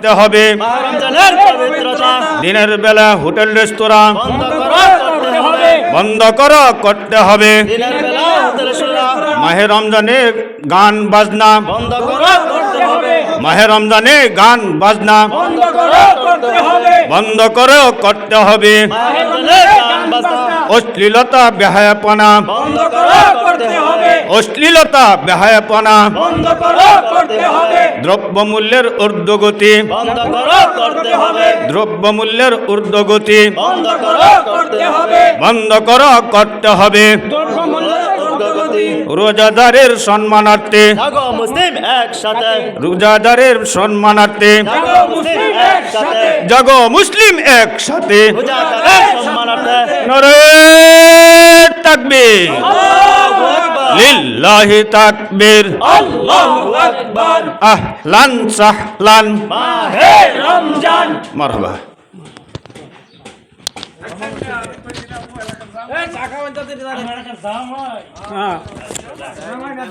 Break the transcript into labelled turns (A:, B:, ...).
A: করতে হবে। দিনের বেলা হোটেল রেস্তোরাঁ
B: বন্ধ করো করতে হবে।
A: মাহে রমজানে গান বাজনা। মাহে রমজানে গান বাজনা।
B: বন্ধ করো করতে হবে।
A: অশ্লীলতা বেহায়াপনা।
B: বন্ধ করো করতে হবে।
A: অশ্লীলতা বেহায়াপনা
B: বন্ধ করো করতে হবে।
A: দ্রব্যমূল্যের ঊর্ধ্বগতি
B: বন্ধ করো করতে হবে।
A: দ্রব্যমূল্যের ঊর্ধ্বগতি
B: বন্ধ করো করতে হবে।
A: বন্ধ করো করতে হবে। রোজাদারের সম্মানার্থে রোজাদারের সম্মানার্থে
B: জাগো মুসলিম একসাথে।
A: নরে
B: আকবার
A: লিল্লাহি তাকবীর।
B: আল্লাহু আকবার।
A: আহলান সাহলান।
B: মাহে রমজান।
A: মারহাবা।